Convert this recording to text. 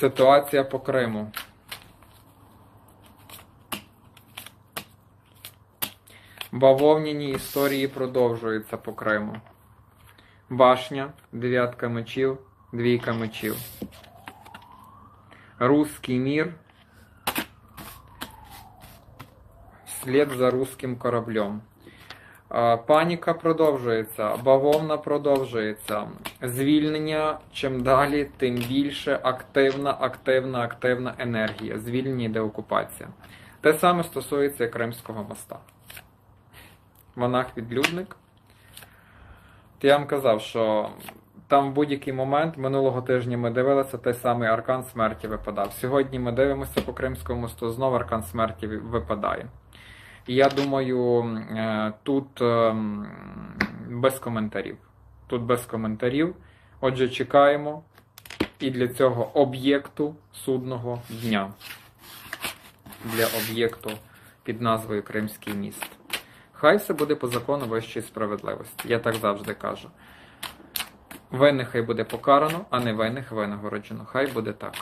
Ситуація по Криму. Бавовняні історії продовжуються по Криму. Башня, дев'ятка мечів, двійка мечів. Руський мір. Слід за руським кораблем. Паніка продовжується, бавовна продовжується. Звільнення чим далі, тим більше активна, активна, активна енергія. Звільнення йде окупація. Те саме стосується і Кримського моста. Монах-відлюдник. Я вам казав, що там в будь-який момент минулого тижня ми дивилися, той самий аркан смерті випадав. Сьогодні ми дивимося по Кримському мосту, знову аркан смерті випадає. І я думаю, е, тут ем, без коментарів. Тут без коментарів. Отже, чекаємо і для цього об'єкту судного дня. Для об'єкту під назвою Кримський міст. Хай все буде по закону вищої справедливості. Я так завжди кажу. Винних хай буде покарано, а не винних винагороджено. Хай буде так.